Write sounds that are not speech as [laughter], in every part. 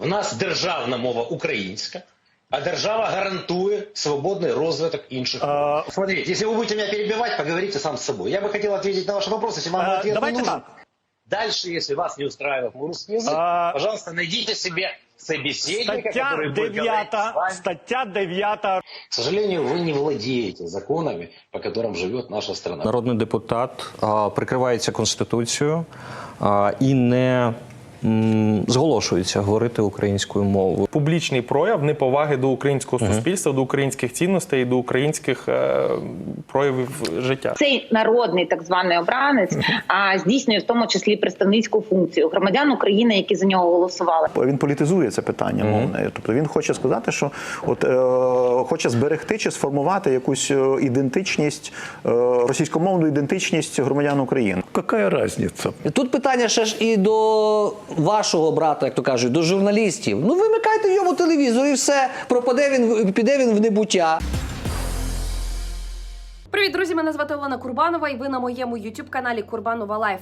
В нас державна мова українська, а держава гарантує свободний розвиток інших. А, Смотрите, если вы будете меня перебивать, поговорите сам с собой. Я бы хотел ответить на ваши вопросы, если вам А, мой ответ не давайте нужен. так. Дальше, если вас не устраивает мой русский язык, А, пожалуйста, найдите себе собеседника, Стаття который будет говорить с 9, вами. стаття 9 К сожалению, вы не владеете законами, по которым живет наша страна. Народний депутат а, прикривається конституцією а, і не м, зголошується говорити українською мовою. публічний прояв неповаги до українського суспільства, до українських цінностей, до українських е, проявів життя. Цей народний так званий обранець а здійснює в тому числі представницьку функцію громадян України, які за нього голосували. він політизує це питання мовне. Тобто він хоче сказати, що от е, хоче зберегти чи сформувати якусь е, ідентичність, е, російськомовну ідентичність громадян України. Какая разница? Тут питання ще ж і до вашого брата, як то кажуть, до журналістів. Ну вимикайте йому телевізор і все. Пропаде він, піде він в небуття. Привіт, друзі! Мене звати Олена Курбанова, і ви на моєму youtube каналі Курбанова Лайф.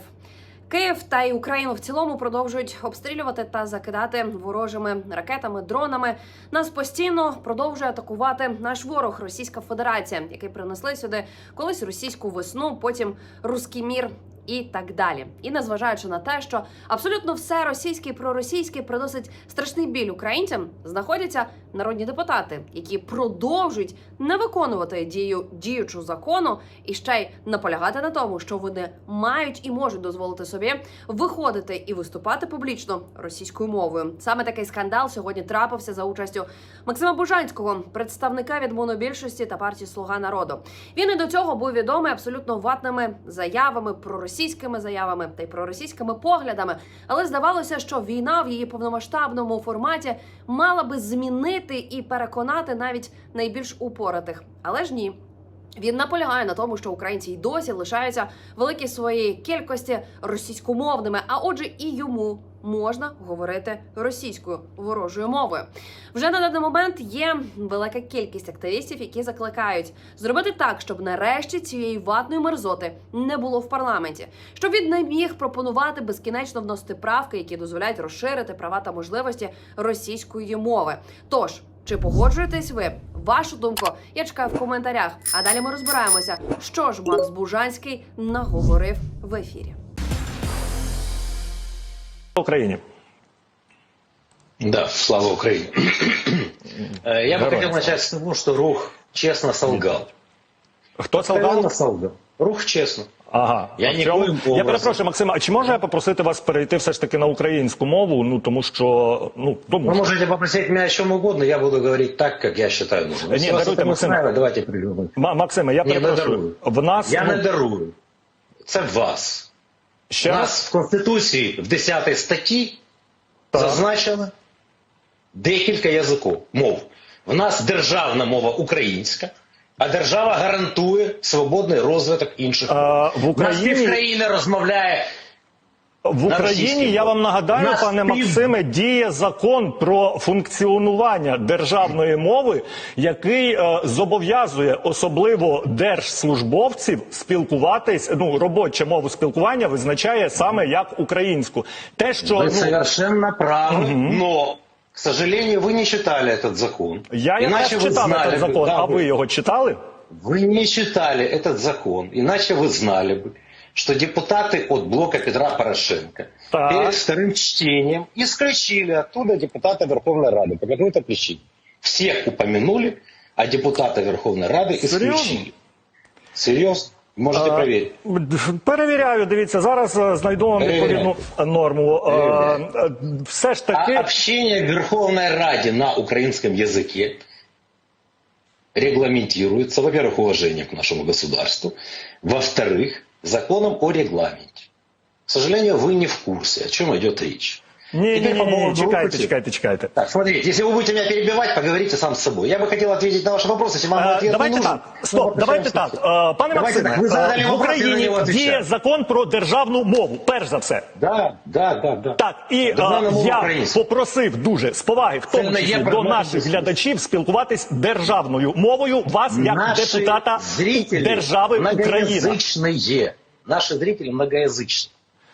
Київ та й Україну в цілому продовжують обстрілювати та закидати ворожими ракетами, дронами. Нас постійно продовжує атакувати наш ворог Російська Федерація, який принесли сюди колись російську весну, потім руський мір. І так далі, і незважаючи на те, що абсолютно все російське і проросійське приносить страшний біль українцям, знаходяться народні депутати, які продовжують не виконувати дію діючу закону і ще й наполягати на тому, що вони мають і можуть дозволити собі виходити і виступати публічно російською мовою. Саме такий скандал сьогодні трапився за участю Максима Бужанського, представника від монобільшості та партії Слуга народу. Він і до цього був відомий абсолютно ватними заявами, проросійськими заявами та й проросійськими поглядами. Але здавалося, що війна в її повномасштабному форматі мала би змінити і переконати навіть найбільш упоратих. Але ж ні. Він наполягає на тому, що українці й досі лишаються великій своїй кількості російськомовними, а отже, і йому можна говорити російською ворожою мовою. Вже на даний момент є велика кількість активістів, які закликають зробити так, щоб нарешті цієї ватної мерзоти не було в парламенті, щоб він не міг пропонувати безкінечно вносити правки, які дозволяють розширити права та можливості російської мови. Тож. Чи погоджуєтесь ви? Вашу думку я чекаю в коментарях. А далі ми розбираємося, що ж Макс Бужанський наговорив в ефірі. Україні. Да, слава Украине. Э, Я бы Героям хотел начать с того, что Рух честно солгал. Хто Откровенно солгал Рух честно. Ага. Я А в ніколи чому- образом. Я перепрошую, Максима, а чи можу я попросити вас перейти все ж таки на українську мову? Ну тому що ну тому Вы що. можете попросить меня о чем угодно, я буду говорить так, как я считаю нужным. Нет, Если вас даруйте, это Максим. устраивает, давайте придумаем. Ма- Максиме, я Ні, не перепрошую. дарую. В нас Я ну, не дарую. Це вас. ще У раз нас в Конституції в 10 статті Так. зазначено декілька язиків, мов. В нас державна мова українська, а держава гарантує свободний розвиток інших. А, в мов. Нас Україні- півкраїни розмовляє в Україні. Я вам нагадаю, Нас пане Максиме, діє закон про функціонування державної мови, який е, зобов'язує особливо держслужбовців спілкуватись. Ну робоча мову спілкування визначає саме як українську. Те, що Вы ну, совершенно правы, но, к сожалению, вы не читали этот закон. я якраз Иначе вы читав знали цей бы- закон, да, а вы- ви його читали? Вы не читали этот закон, иначе вы знали бы, что депутаты от блока Петра Порошенко Так. перед вторым чтением исключили оттуда депутата Верховной Рады по какой-то причине. Всех упомянули, а депутата Верховной Рады исключили. Серьезно? Можете А, проверить. Перевіряю, дивіться, зараз е, знайду вам відповідну норму. Е, Перевіряю. е, Все ж таки, А общение в Верховной Раде на украинском языке регламентируется, во-первых, уважением к нашему государству, во-вторых, законом о регламенте. К сожалению, вы не в курсе, о чем идет речь. ні, ні, Теперь ні, по ні, поводу чекайте, опыта. чекайте, чекайте. Так, смотрите, если вы будете меня перебивать, поговорите сам с собой. Я бы хотел ответить на ваши вопросы, если вам мой Е, ответ Давайте не нужен. так, мы стоп, давайте так. возвращаемся. Е, Пане Давайте Максиме, так, ви задали е, в вопрос, я на Україні нього діє відповідаю. закон про державну мову, перш за все. Да, да, да, да. Так, і е, Державна мова я українська. попросив дуже з поваги, в тому не є числі до предметом наших дискусії. глядачів, спілкуватись державною мовою вас як Наши депутата зрители держави України. многоязычные. Наши зрители многоязычные.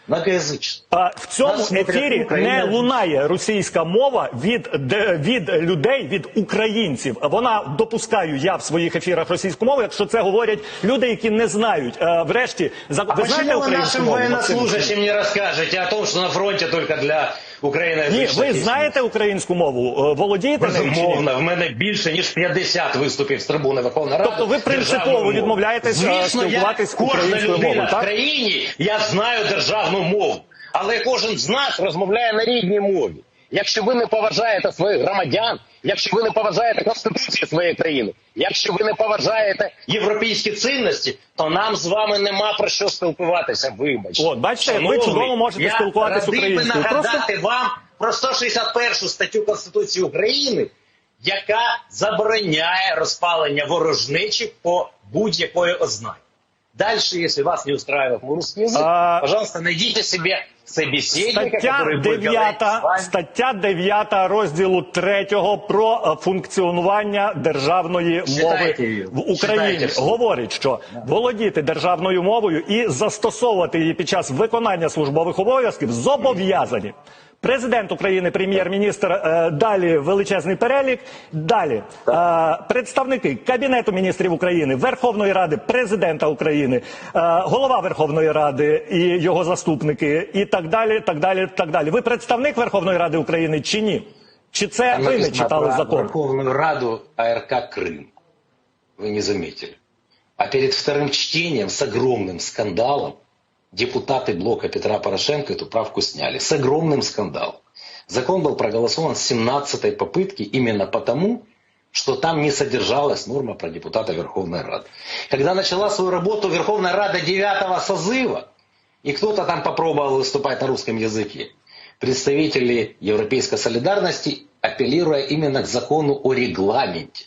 многоязычны. А в цьому Нас смотрять ефірі Україна. не лунає російська мова від, де- від людей, від українців. Вона допускаю я в своїх ефірах російську мову, якщо це говорять люди, які не знають. Е, Врешті, за А ви знаєте почему вы українську нашим мову? Максим? военнослужащим не расскажете о том, что на фронте только для України? Ні, ви знаєте українську мову? Е, Володієте? Безумовно, в мене більше ніж 50 виступів з трибуни Верховної Ради. Тобто ви принципово відмовляєтесь, Звісно, спілкуватись українською мовою, так? в країні, я знаю державну мову. Але кожен з нас розмовляє на рідній мові. Якщо ви не поважаєте своїх громадян, якщо ви не поважаєте Конституцію своєї країни, якщо ви не поважаєте європейські цінності, то нам з вами нема про що спілкуватися. Вибачте. От, бачите, ви чудово можете я спілкуватись радий би українською. Просто- вам про 161 статтю Конституції України, яка забороняє розпалення ворожнечі по будь-якої ознаки. Дальше, если вас не устраивает русский язык, А- пожалуйста, найдите себе собеседника, Стаття который будет 9, стаття 9 розділу 3 про функціонування державної Читайте мови її. в Україні. Читайте. Говорить, що володіти державною мовою і застосовувати її під час виконання службових обов'язків зобов'язані. Президент України, прем'єр-міністр, е, далі величезний перелік. Далі е, представники Кабінету міністрів України, Верховної Ради, президента України, е, голова Верховної Ради і його заступники, і так далі. Так далі, так далі. Ви представник Верховної Ради України чи ні? Чи це Там ви не написано читали про закон? Верховную Раду АРК Крым. Вы не заметили. А перед вторым чтением с огромным скандалом депутаты блока Петра Порошенко эту правку сняли. С огромным скандалом. Закон был проголосован с 17-й попытки именно потому, что там не содержалась норма про депутата Верховной Рады. Когда начала свою работу Верховная Рада 9 созыва, и кто-то там попробовал выступать на русском языке, представители Европейской солидарности, апеллируя именно к закону о регламенте,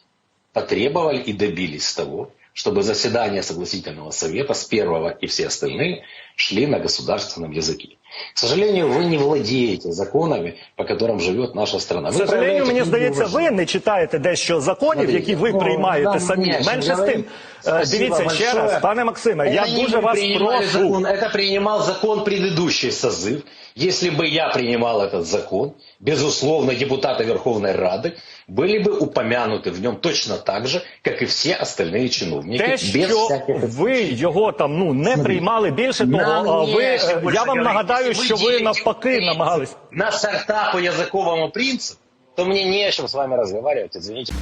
потребовали и добились того, чтобы заседания согласительного совета с первого и все остальные шли на государственном языке. К сожалению, вы не владеете законами, по которым живет наша страна. К Вы сожалению, проявляете мені здається, неуважение. ви не читаєте дещо законів, які ви Ну, приймаєте нам самі. не о чем Менше з говорить. тим, Е, Спасибо дивіться ще большое. раз, пане Максиме, Это я не дуже мы вас принимали прошу. закон, это принимал закон предыдущий созыв. Если бы я принимал этот закон, безусловно, депутаты Верховной Рады были бы упомянуты в нем точно так же, как и все остальные чиновники. Те, без що всяких ви його там ну не приймали більше того, Нам а не ви о чем е, больше я вам говорить. нагадаю, Если вы що ви делите навпаки принцип намагались. На сорта по языковому принципу, то мне не о чем с вами разговаривать, извините.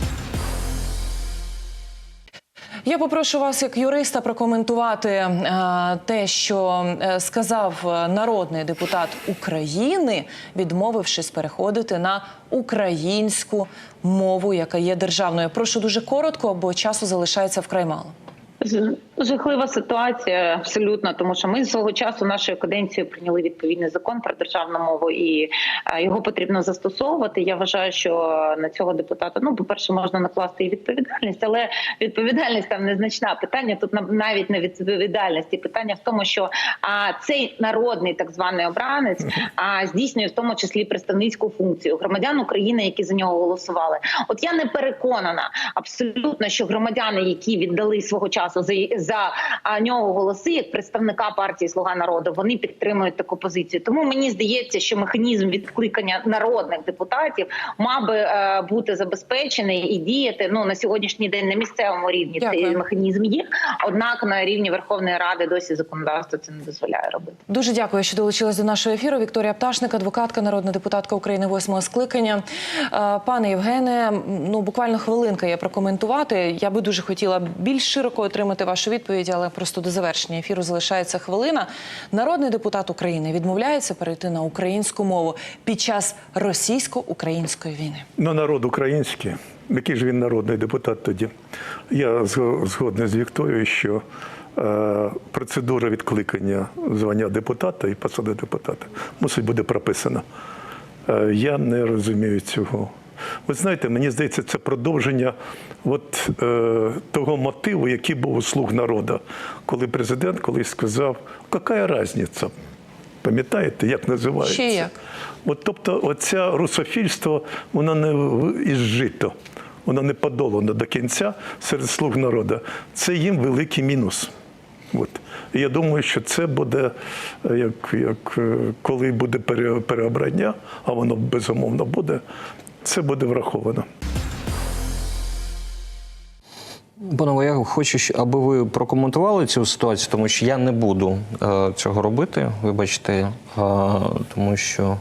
Я попрошу вас, як юриста, прокоментувати е, те, що е, сказав е, народний депутат України, відмовившись переходити на українську мову, яка є державною. Прошу дуже коротко, бо часу залишається вкрай мало. Жахлива ситуація, абсолютно, тому що ми свого часу нашою каденцією прийняли відповідний закон про державну мову, і е, його потрібно застосовувати. Я вважаю, що на цього депутата, ну, по-перше, можна накласти і відповідальність, але відповідальність там незначна. Питання тут на- навіть не відповідальності. Питання в тому, що а, цей народний так званий обранець а, здійснює в тому числі представницьку функцію громадян України, які за нього голосували. От я не переконана абсолютно, що громадяни, які віддали свого часу за, за а, нього голоси, як представника партії Слуга народу, вони підтримують таку позицію. Тому мені здається, що механізм відкликання народних депутатів мав би е, бути забезпечений і діяти ну на сьогоднішній день на місцевому рівні. Цей механізм є. Однак на рівні Верховної Ради досі законодавство це не дозволяє робити. Дуже дякую, що долучилась до нашого ефіру. Вікторія Пташник, адвокатка, народна депутатка України восьмого скликання. Е, Пане Євгене, ну буквально хвилинка є прокоментувати. Я би дуже хотіла більш широко отримати вашу відповідь, але просто до завершення ефіру залишається хвилина. Народний депутат України відмовляється перейти на українську мову під час російсько-української війни. Ну, народ український. Який ж він народний депутат тоді? Я зго- згодний з Вікторією, що е, процедура відкликання звання депутата і посади депутата мусить бути прописана. Е, я не розумію цього. Ви знаєте, мені здається, це продовження от, е, того мотиву, який був у слуг народу, коли президент колись сказав, яка різниця? Пам'ятаєте, як називається? Ще як? От, тобто, оця русофільство, воно не ізжито, воно не подолано до кінця серед слуг народу. Це їм великий мінус. От. І я думаю, що це буде, е, як, як е, коли буде переобрання, а воно безумовно буде, це буде враховано. Панове, я хочу, аби ви прокоментували цю ситуацію, тому що я не буду е, цього робити. Вибачте, е, тому що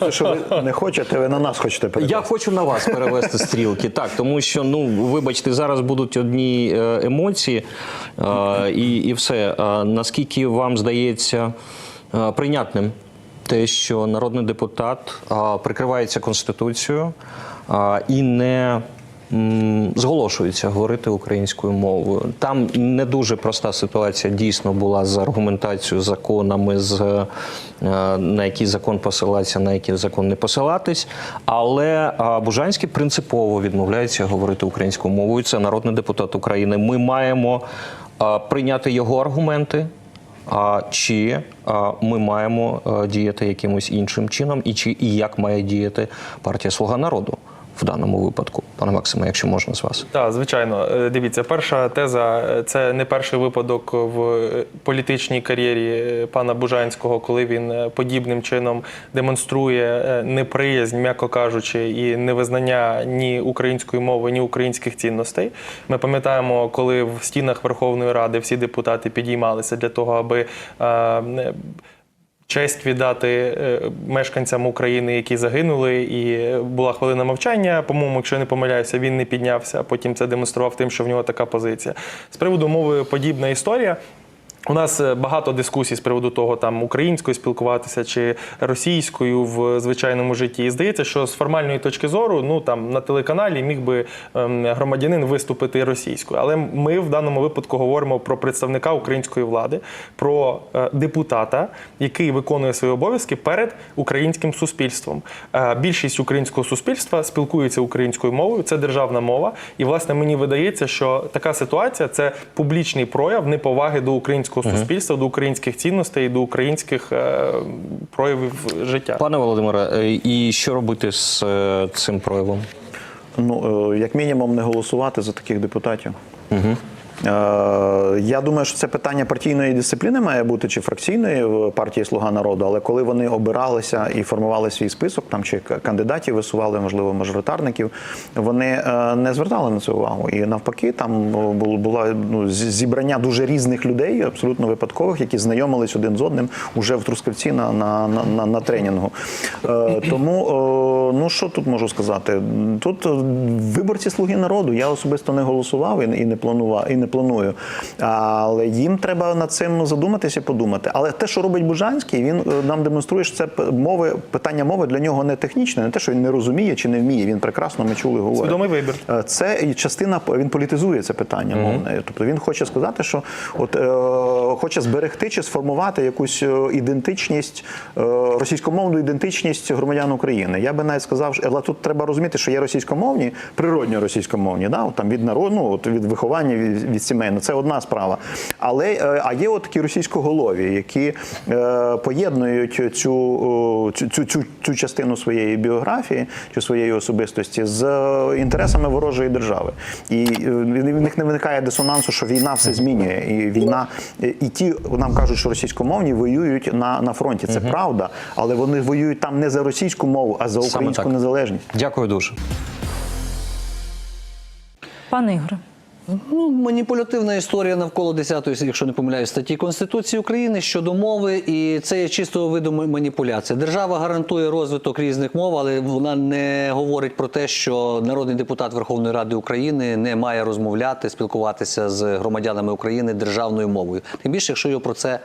те, що ви не хочете, ви на нас хочете передати. я хочу на вас перевести стрілки. Так, тому що ну вибачте, зараз будуть одні е, емоції, е, і, і все. Е, наскільки вам здається е, прийнятним те, що народний депутат прикривається конституцією і не зголошується говорити українською мовою. Там не дуже проста ситуація дійсно була з аргументацією, законами, з е, на який закон посилатися, на який закон не посилатись. Але Бужанський принципово відмовляється говорити українською мовою. Це народний депутат України. Ми маємо прийняти його аргументи. А чи а, ми маємо а, діяти якимось іншим чином, і чи і як має діяти партія Слуга народу в даному випадку, пане Максиме, якщо можна з вас? Так, звичайно. Е, Дивіться, перша теза е, це не перший випадок в е, політичній кар'єрі пана Бужанського, коли він подібним чином демонструє неприязнь, м'яко кажучи, і невизнання ні української мови, ні українських цінностей. Ми пам'ятаємо, коли в стінах Верховної Ради всі депутати підіймалися для того, аби. Честь віддати е, мешканцям України, які загинули, і була хвилина мовчання. По-моєму, якщо я не помиляюся, він не піднявся. а Потім це демонстрував тим, що в нього така позиція. З приводу мови подібна історія. У нас е, багато дискусій з приводу того, там українською спілкуватися чи російською в звичайному житті. І здається, що з формальної точки зору, ну там на телеканалі міг би ем, громадянин виступити російською. Але ми в даному випадку говоримо про представника української влади, про е, депутата, який виконує свої обов'язки перед українським суспільством. Е, більшість українського суспільства спілкується українською мовою, це державна мова. І власне мені видається, що така ситуація це публічний прояв неповаги до українського суспільства, до українських цінностей, до українських е, проявів життя. Пане Володимире, е, і що робити з е, цим проявом? Ну, е, як мінімум, не голосувати за таких депутатів. Угу. Я думаю, що це питання партійної дисципліни має бути чи фракційної в партії Слуга народу, але коли вони обиралися і формували свій список, там чи кандидатів висували, можливо, мажоритарників, вони е, не звертали на це увагу. І навпаки, там о, бу- ну, зібрання дуже різних людей, абсолютно випадкових, які знайомились один з одним уже в Трускавці на, на, на, на, тренінгу. Е, Тому, ну що тут можу сказати? Тут е, виборці слуги народу. Я особисто не голосував і не планував, і не планую. Але їм треба над цим задуматися і подумати. Але те, що робить Бужанський, він е, нам демонструє, що це мови, питання мови для нього не технічне, не те, що він не розуміє чи не вміє. Він прекрасно ми чули говорить. Свідомий вибір. Е, Це і частина він політизує це питання мовне. Тобто він хоче сказати, що от е, хоче зберегти чи сформувати якусь е, ідентичність, е, російськомовну ідентичність громадян України. Я би навіть сказав, що- але тут треба розуміти, що є російськомовні, природньо російськомовні, да, от там від народу, ну, от від виховання від, від сімей. Ну, це одна справа. Але е, а є от такі російськоголові, які е, поєднують цю, цю, цю, цю, цю частину своєї біографії чи своєї особистості з інтересами ворожої держави. І е, в них не виникає дисонансу, що війна все змінює. І війна, і ті нам кажуть, що російськомовні воюють на, на фронті. Це правда, але вони воюють там не за російську мову, а за українську незалежність. Дякую дуже. Пане Ігоре. Ну, маніпулятивна історія навколо 10-ї, якщо не помиляюсь, статті Конституції України щодо мови, і це є чистого виду маніпуляція. Держава гарантує розвиток різних мов, але вона не говорить про те, що народний депутат Верховної Ради України не має розмовляти, спілкуватися з громадянами України державною мовою. Тим більше, якщо його про це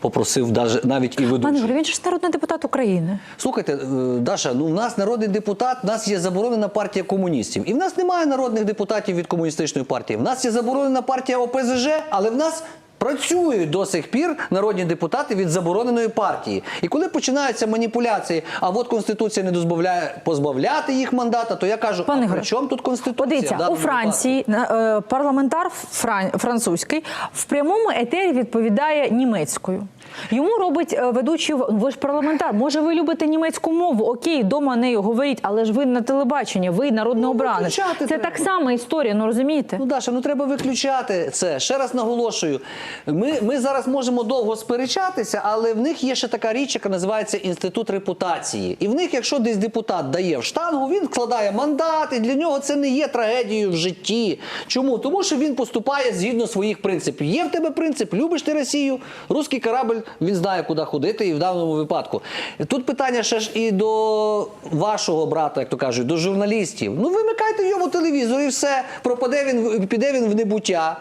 попросив навіть і ведучий. Пане він ж народний депутат України. Слухайте, е, Даша, ну в нас народний депутат, в нас є заборонена партія комуністів. І в нас немає народних депутатів від комуністичної партії. В нас є заборонена партія ОПЗЖ, але в нас. Працюють до сих пір народні депутати від забороненої партії. І коли починаються маніпуляції, а от конституція не дозволяє позбавляти їх мандата, то я кажу, Пане а при чому тут конституція? Подивіться, у Франції на- е, парламентар фран- французький в прямому етері відповідає німецькою. Йому робить е, ведучий, ви ж парламентар. Може, ви любите німецьку мову? Окей, дома нею говоріть, але ж ви на телебаченні, ви народний обранець. Це треба. так само історія, ну розумієте? Ну, Даша, ну треба виключати це. Ще раз наголошую. Ми, ми зараз можемо довго сперечатися, але в них є ще така річ, яка називається інститут репутації. І в них, якщо десь депутат дає в штангу, він вкладає мандат, і для нього це не є трагедією в житті. Чому? Тому що він поступає згідно своїх принципів. Є в тебе принцип, любиш ти Росію, русський корабль, він знає, куди ходити, і в даному випадку. Тут питання ще ж і до вашого брата, як то кажуть, до журналістів. Ну вимикайте йому телевізор і все. Пропаде він, піде він в небуття.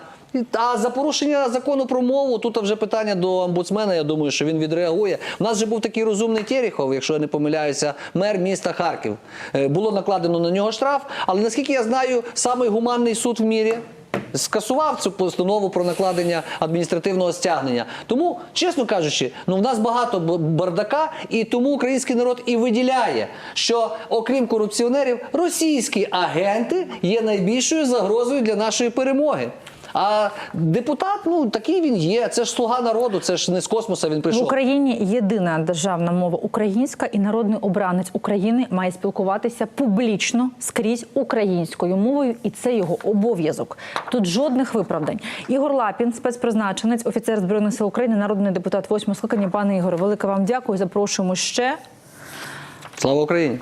А за порушення закону про мову тут вже питання до омбудсмена. Я думаю, що він відреагує. У нас же був такий розумний Терехов, якщо я не помиляюся, мер міста Харків. Е, Було накладено на нього штраф, але наскільки я знаю, самий гуманний суд в мірі. Скасував цю постанову про накладення адміністративного стягнення. Тому, чесно кажучи, ну в нас багато бардака, і тому український народ і виділяє, що окрім корупціонерів, російські агенти є найбільшою загрозою для нашої перемоги. А депутат, ну такий він є. Це ж слуга народу, це ж не з космоса він В. Україні єдина державна мова українська, і народний обранець України має спілкуватися публічно скрізь українською мовою, і це його обов'язок. Тут жодних виправдань. Ігор Лапін, спецпризначенець, офіцер збройних сил України, народний депутат восьмого скликання. Пане Ігоре, велике вам дякую. Запрошуємо ще. Слава Україні!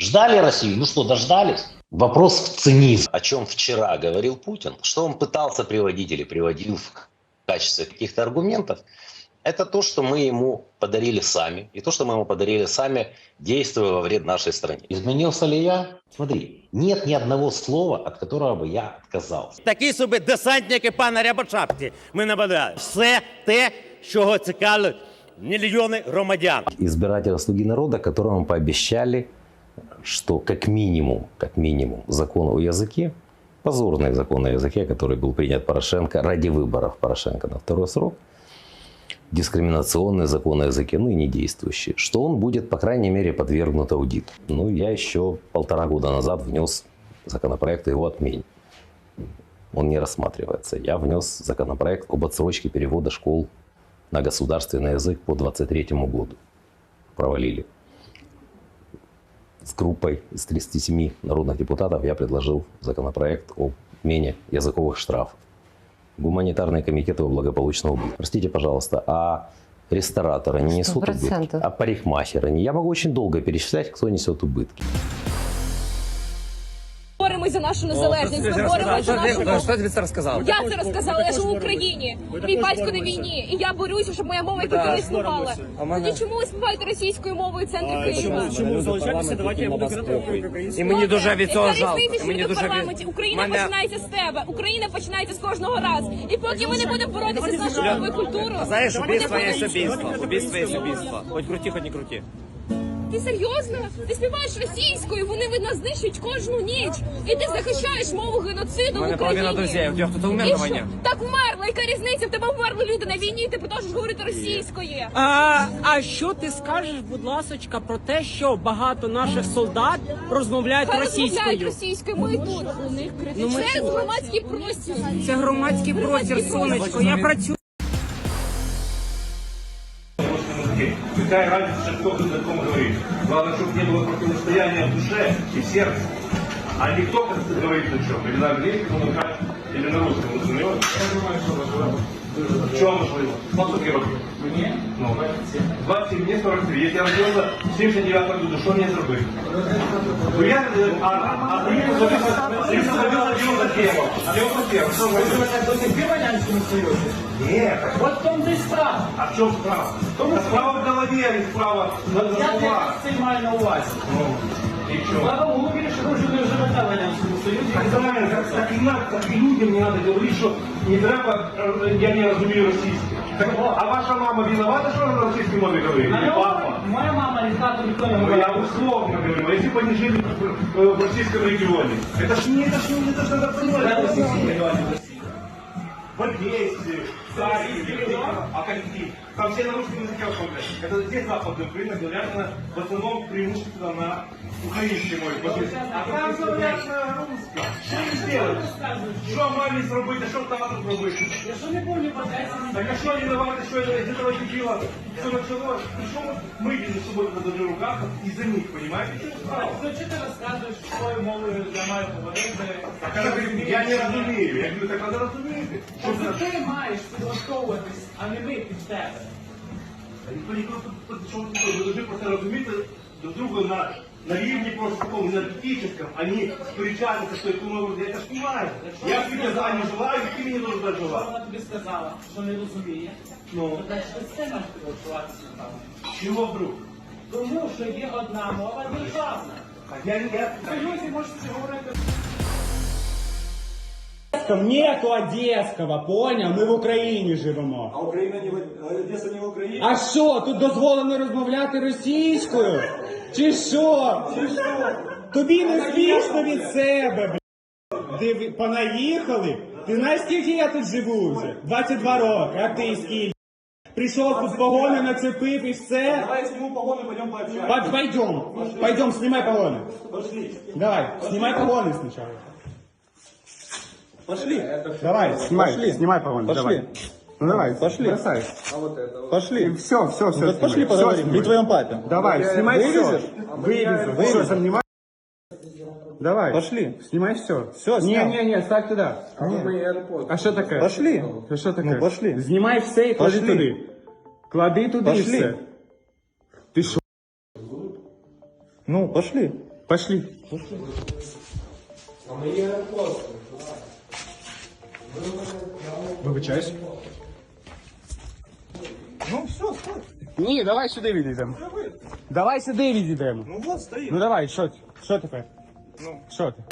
Ждали Россию? Ну что, дождались? Вопрос в цинизме. О чем вчера говорил Путин, что он пытался приводить или приводил в качестве каких-то аргументов, это то, что мы ему подарили сами. И то, что мы ему подарили сами, действуя во вред нашей стране. Изменился ли я? Смотри, нет ни одного слова, от которого бы я отказался. Такі собі десантники пана Рябошапки ми набадали. Все те, чого цікавить мільйони громадян. избирателя «Слуги народа», которому пообещали, что как минимум, как минимум закон о языке, позорный закон о языке, который был принят Порошенко ради выборов Порошенко на второй срок, дискриминационный закон о языке, ныне действующий, что он будет, по крайней мере, подвергнут аудиту. Ну, я еще полтора года назад внес законопроект о его отмене. Он не рассматривается. Я внес законопроект об отсрочке перевода школ на государственный язык по 23 году. Провалили. С группой из 37 народных депутатов я предложил законопроект о отмене языковых штрафов. Гуманитарный комитет его благополучно убил. Простите, пожалуйста, а рестораторы не несут убытки? А парикмахеры не? Я могу очень долго перечислять, кто несет убытки. За нашу незалежність. Ми [laughs] боремось за нашу мову. тобі це розказав? Я це розказала. Я живу в Україні. Мій батько на війні, і я борюся, щоб моя мова і не існувала. Тоді чому ви співаєте російською мовою в центрі Києва? Чому залишайтеся? Давайте я буду казати українською. І мені дуже від цього жалко. Мені в дуже парламенті? Україна починається з тебе. Україна починається з кожного разу. І поки ми не будемо боротися з нашою мовою культурою, Знаєш, убійство є убійство. Убійство є убійство. Хоч круті, хоч не круті. Ти серйозно? Ти співаєш російською, вони від нас знищують кожну ніч. І ти захищаєш мову геноциду в мене Україні. половина друзів. У тебе хтось умер на війні? Так вмерла. Яка різниця? В тебе вмерли люди на війні, і ти продовжуєш говорити російською. А, а що ти скажеш, будь ласочка, про те, що багато наших солдат розмовляють Хай розмовляють російською? російською, ми тут. Ну, ми Це громадський простір. Це громадський простір, сонечко. Я працюю. Какая разница, кто тут о ком говорит? Главное, чтобы не было противостояния в душе и в сердце. А не кто говорит на чем. Или на английском, или на, русском. Я думаю, что. В чем можливо? Сколько років? Мені? Ну, 27, мені 43. Якщо я родився в 79 году, що мені зробити? Ну я, е, а, а, а приїхав за приїхав за 91 А 91 Що ви? До сих пір в Радянському Союзі. Нет. От в тому ти справа. А в чем справа? Справа в голове, а не справа на Я головах. це маю на увазі. Ну, и что? Радянському Союзі. Так правильно, так, так, и надо, так и людям не надо говорить, что не треба, э, я не разумею российский. Так, а ваша мама виновата, что она на российской мове говорит? Или папа? Моя мама і тато ніхто не Ну, говорить. я условно говорю, а если бы они жили в, э, в российском регионе, это ж не, это ж не, это ж надо понимать. В Одессе, в Харькове, а какие? Там все на русском языке говорят. Это здесь западная Украина говорят на, в основном преимущественно на українській мові позицію. А там говорять на русском. Що їм зробити? Що мамі зробити, що тату зробити? Я що не помню по 10 Так а что они виноваты, что это из этого дебила все началось? Причем мы между собой должны ругаться из-за них, понимаете? Ну чи ти розказуєш, якою мовою я маю говорити? Так она говорит, я не разумею. Я говорю, так надо разумеете. Что Тобто за... ти маєш підлаштовуватись, а не ми під тебе. Никто не просто, что вы вы должны просто разуметь друг друга на, на рівні просто такому энергетическом, а не сперечаться, что это ну, я это ж понимаю. Я тебе за не желаю, и ты мне должен дать Що желать. вона тобі сказала, що не розуміє? Ну, То значить ти це маєш підлаштуватися, напевно. чего вдруг? Тому що є одна мова державна. А я, я, В Союзі можете говорити. Нету Одеського, поняв? Ми в Україні живемо. А Украина не в Одесса не в Украине? А що, тут дозволено розмовляти російською? Чи що? Тобі не смішно від себе, блядь. Диви, понаїхали? Ти знаєш, скільки я тут живу вже? 22 роки, а ти скільки? Прийшов тут погони нацепив і все. Давай сниму погоны, пойдем пообщаемся. По- Пойдем, пойдем, снимай погоны. Пошли. Давай, снимай погоны сначала. Пошли. Давай, снимай, пошли. снимай погоны. Пошли. Давай. Ну давай, пошли. Бросай. А вот это? Пошли. Все, все, все. Вот пошли поговорим. При твоем папе. Давай, снимай все. Вывезу, вывезу. Снимай. Давай. Пошли. Снимай все. Все, Не, не, не, ставь туда. А что такое? Пошли. А что такое? Ну, пошли. Знімай все і клади туди. Клади туди Пошли. все. Ти що? Ну, пошли. Пошли. Вибачаюсь. Ну, все, стой. Ні, давай сюди відійдемо. Давай сюди відійдемо. Ну вот, стоит. Ну давай, що, що тепер? Ну, що ти?